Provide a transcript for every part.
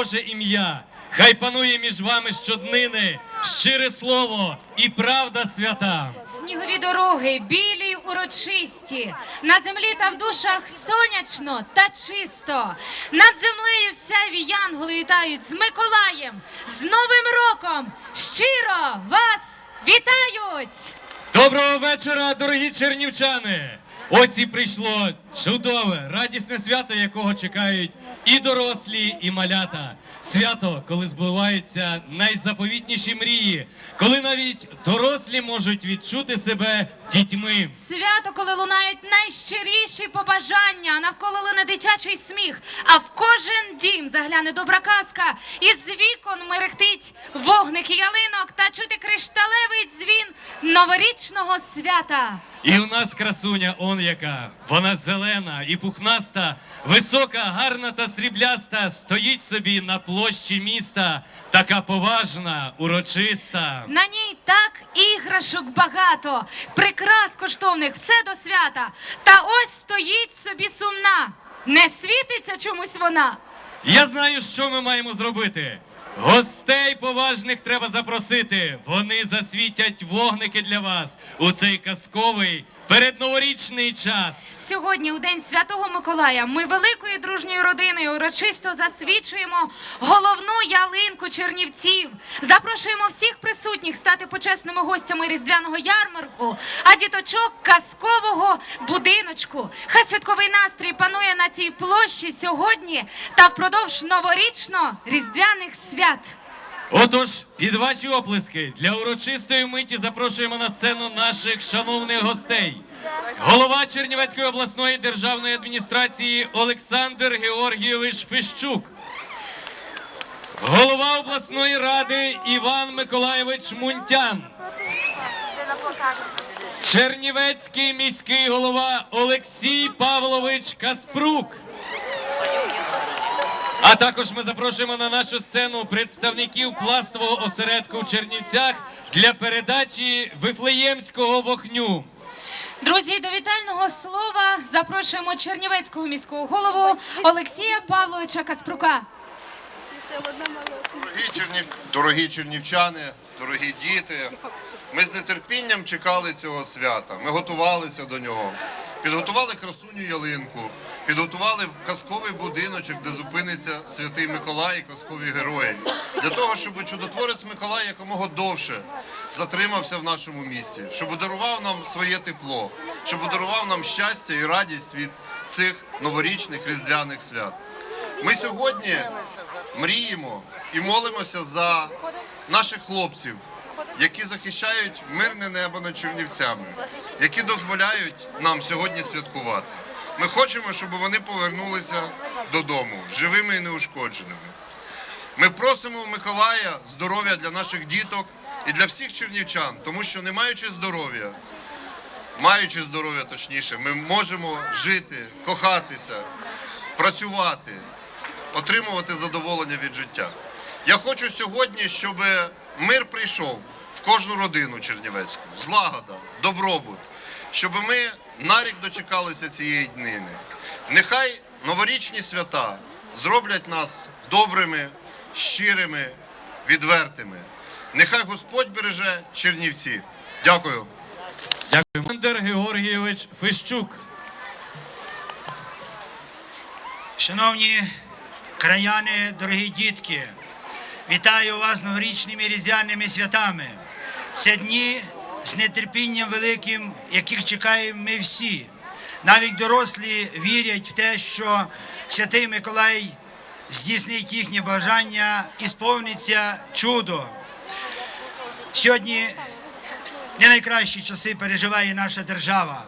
Боже ім'я. Хай панує між вами щоднини щире слово і правда свята. Снігові дороги, білі й урочисті, на землі та в душах сонячно та чисто. Над землею всяві янголи вітають з Миколаєм, з Новим роком. Щиро вас вітають! Доброго вечора, дорогі чернівчани! Ось і прийшло чудове, радісне свято, якого чекають і дорослі, і малята. Свято, коли збуваються найзаповітніші мрії, коли навіть дорослі можуть відчути себе дітьми. Свято, коли лунають найщиріші побажання, навколо лине дитячий сміх, а в кожен дім загляне добра казка, і з вікон мерехтить вогник і ялинок та чути кришталевий дзвін новорічного свята. І у нас красуня он яка. Вона зелена і пухнаста, висока, гарна та срібляста, стоїть собі на площі міста, така поважна, урочиста. На ній так іграшок багато, прикрас коштовних, все до свята. Та ось стоїть собі сумна. Не світиться чомусь вона. Я знаю, що ми маємо зробити. Гостей поважних треба запросити. Вони засвітять вогники для вас у цей казковий передноворічний час. Сьогодні, у день Святого Миколая, ми великою дружньою родиною урочисто засвідчуємо головну ялинку чернівців. Запрошуємо всіх присутніх стати почесними гостями різдвяного ярмарку, а діточок казкового будиночку. Хай святковий настрій панує на цій площі сьогодні та впродовж новорічно-різдвяних свят. Отож, під ваші оплески для урочистої миті запрошуємо на сцену наших шановних гостей. Голова Чернівецької обласної державної адміністрації Олександр Георгійович Фищук. Голова обласної ради Іван Миколаєвич Мунтян. Чернівецький міський голова Олексій Павлович Каспрук. А також ми запрошуємо на нашу сцену представників пластового осередку в Чернівцях для передачі вифлеємського вогню. Друзі, до вітального слова запрошуємо Чернівецького міського голову Олексія Павловича Каспрука. Дорогі, чернів... дорогі чернівчани, дорогі діти, ми з нетерпінням чекали цього свята. Ми готувалися до нього. Підготували красуню ялинку, підготували казковий будиночок, де зупиниться святий Миколай і казкові герої. Для того, щоб чудотворець Миколай якомога довше затримався в нашому місті, щоб дарував нам своє тепло, щоб дарував нам щастя і радість від цих новорічних різдвяних свят. Ми сьогодні мріємо і молимося за наших хлопців, які захищають мирне небо над Чернівцями, які дозволяють нам сьогодні святкувати. Ми хочемо, щоб вони повернулися додому живими і неушкодженими. Ми просимо у Миколая здоров'я для наших діток і для всіх чернівчан, тому що не маючи здоров'я, маючи здоров'я точніше, ми можемо жити, кохатися, працювати, отримувати задоволення від життя. Я хочу сьогодні, щоб мир прийшов в кожну родину чернівецьку, злагода, добробут, щоб ми на рік дочекалися цієї днини. Нехай новорічні свята зроблять нас добрими, щирими, відвертими. Нехай Господь береже Чернівці. Дякую. Дякую. Олександр Георгійович Фищук. Шановні краяни, дорогі дітки, вітаю вас з новорічними різдвяними святами. Це дні з нетерпінням великим, яких чекаємо ми всі. Навіть дорослі вірять в те, що святий Миколай здійснить їхнє бажання і сповниться чудо. Сьогодні не найкращі часи переживає наша держава.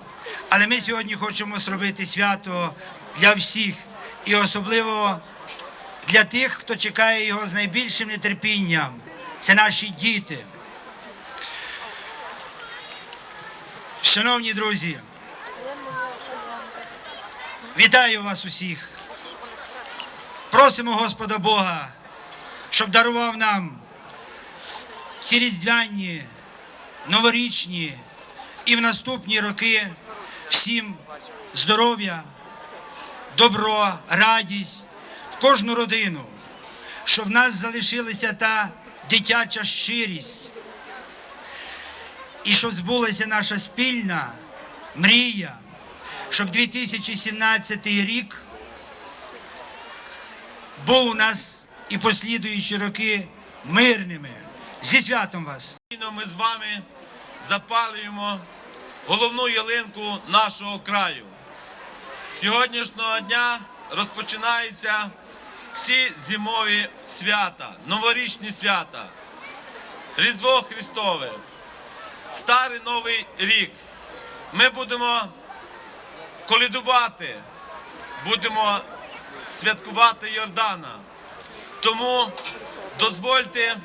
Але ми сьогодні хочемо зробити свято для всіх і особливо для тих, хто чекає його з найбільшим нетерпінням. Це наші діти. Шановні друзі, вітаю вас усіх. Просимо Господа Бога, щоб дарував нам ці різдвяні, новорічні і в наступні роки всім здоров'я, добро, радість в кожну родину. щоб в нас залишилася та дитяча щирість. І щоб збулася наша спільна мрія, щоб 2017 рік був у нас і послідуючі роки мирними. Зі святом вас! Ми з вами запалюємо головну ялинку нашого краю. Сьогоднішнього дня розпочинаються всі зимові свята, новорічні свята, Різдво Христове, Старий Новий рік. Ми будемо колядувати, будемо святкувати Йордана. Тому дозвольте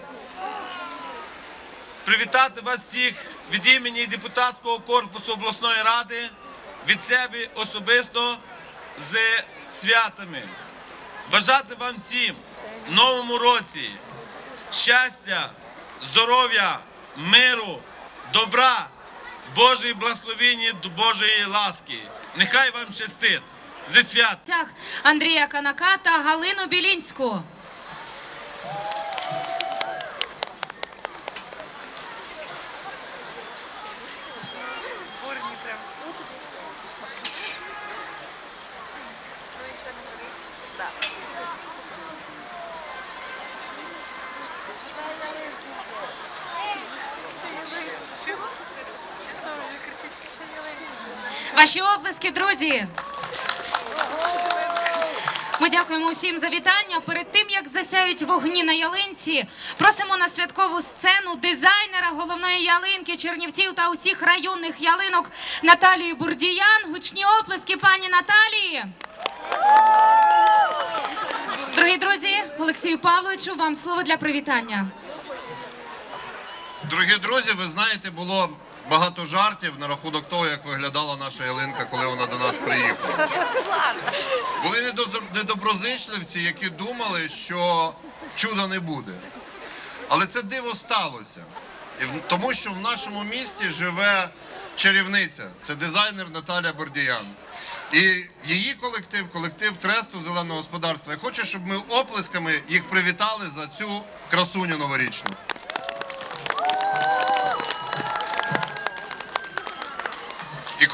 привітати вас всіх від імені депутатського корпусу обласної ради, від себе особисто з святами. Бажати вам всім в новому році щастя, здоров'я, миру, добра, Божої благословіння, Божої ласки. Нехай вам щастить. Зі свят! Андрія Канака та Галину Білінську. Ваші друзі. Ми дякуємо всім за вітання. Перед тим як засяють вогні на ялинці, просимо на святкову сцену дизайнера головної ялинки Чернівців та усіх районних ялинок Наталію Бурдіян. Гучні оплески пані Наталії. Дорогі друзі, Олексію Павловичу, вам слово для привітання. Дорогі друзі, ви знаєте, було багато жартів на рахунок того, як виглядала наша ялинка, коли вона до нас приїхала. Були недоброзичливці, які думали, що чуда не буде. Але це диво сталося. Тому що в нашому місті живе чарівниця, це дизайнер Наталя Бордіян. І її колектив, колектив Тресту зеленого господарства. Я хочу, щоб ми оплесками їх привітали за цю красуню новорічну.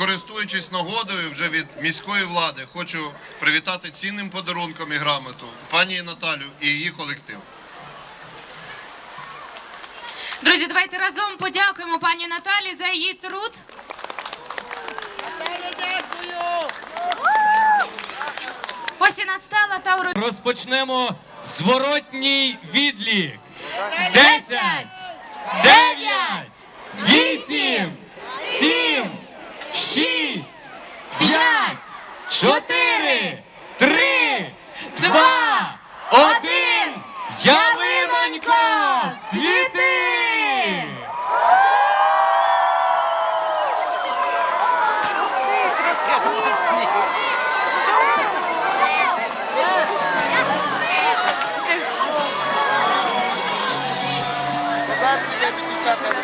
Користуючись нагодою вже від міської влади, хочу привітати цінним подарунком і грамоту пані Наталю і її колектив. Друзі, давайте разом подякуємо пані Наталі за її труд. Ось і настала та. Розпочнемо зворотній відлік. Десять, дев'ять, вісім, сім, шість, п'ять, чотири, три, два, один. Ялинонько, світи! І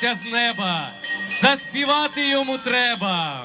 гостя з неба. Заспівати йому треба.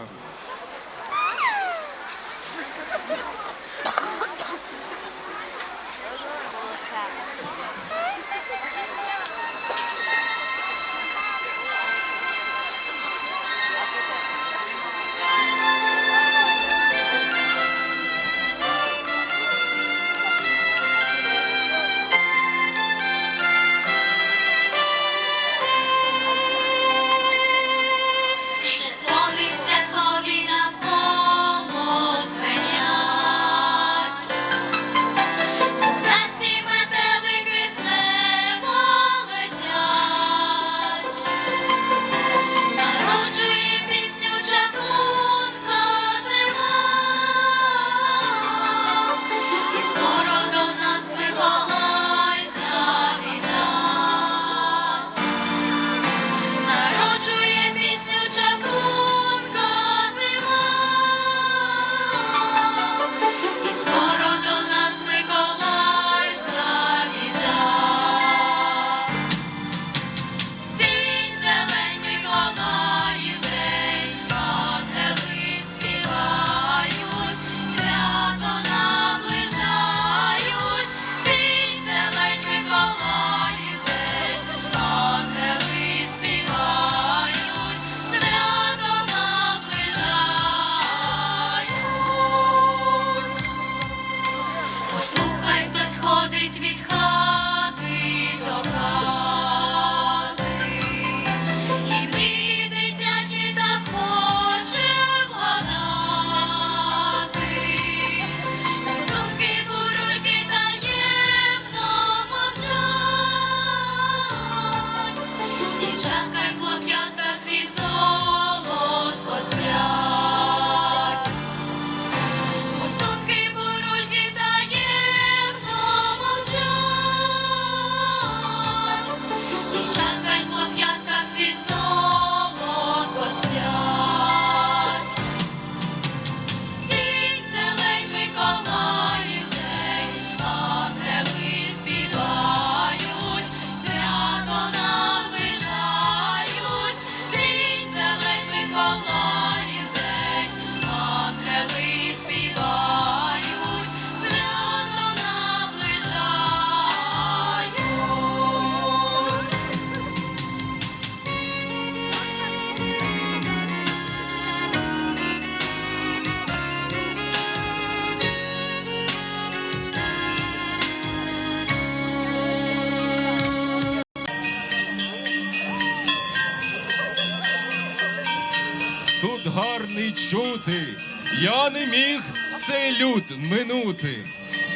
Я не міг цей люд минути.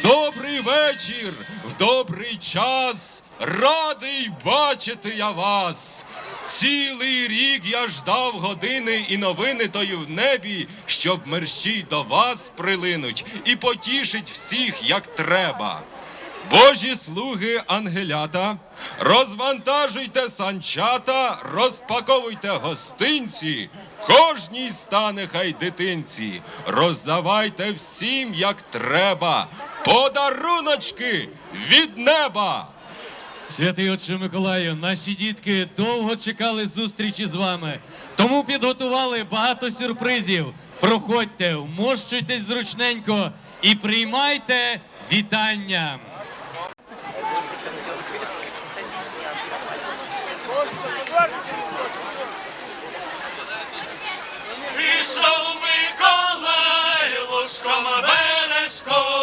Добрий вечір, в добрий час. Радий бачити я вас. Цілий рік я ждав години і новини тої в небі, щоб мерщій до вас прилинуть і потішить всіх, як треба. Божі слуги ангелята, розвантажуйте санчата, розпаковуйте гостинці, кожній стане хай дитинці, роздавайте всім, як треба, подаруночки від неба. Святий Отче Миколаю, наші дітки довго чекали зустрічі з вами, тому підготували багато сюрпризів. Проходьте, вмощуйтесь зручненько і приймайте вітання. Ложком бережком,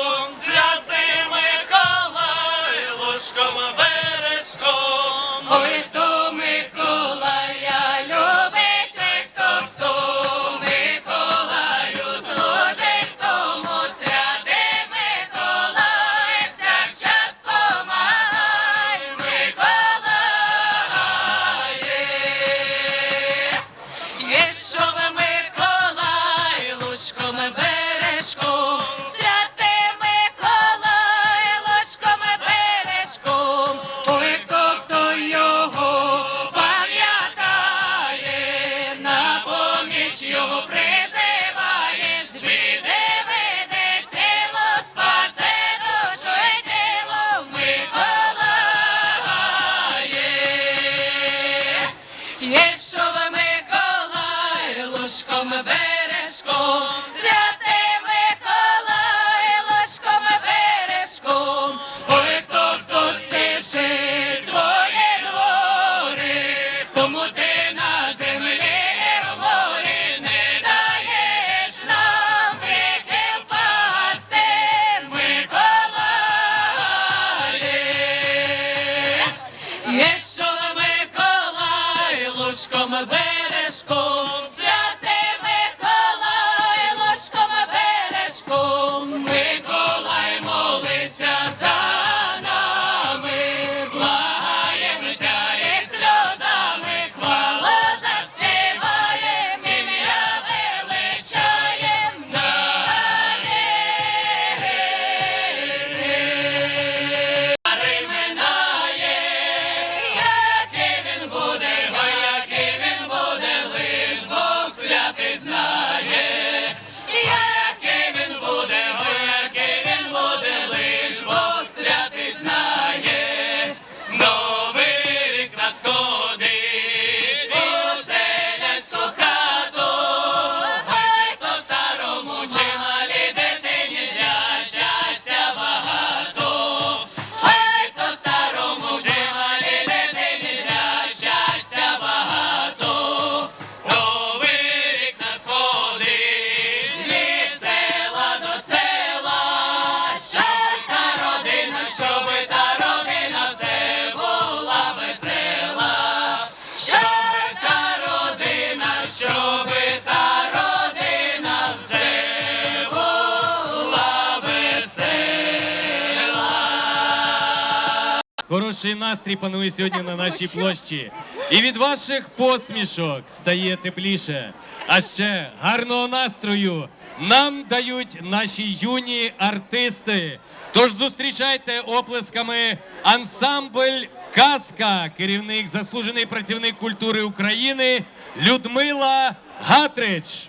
Ложком бережком, святий Хороший настрій панує сьогодні на нашій площі. І від ваших посмішок стає тепліше. А ще гарного настрою нам дають наші юні артисти. Тож зустрічайте оплесками ансамбль Казка, керівник, заслужений працівник культури України Людмила Гатрич.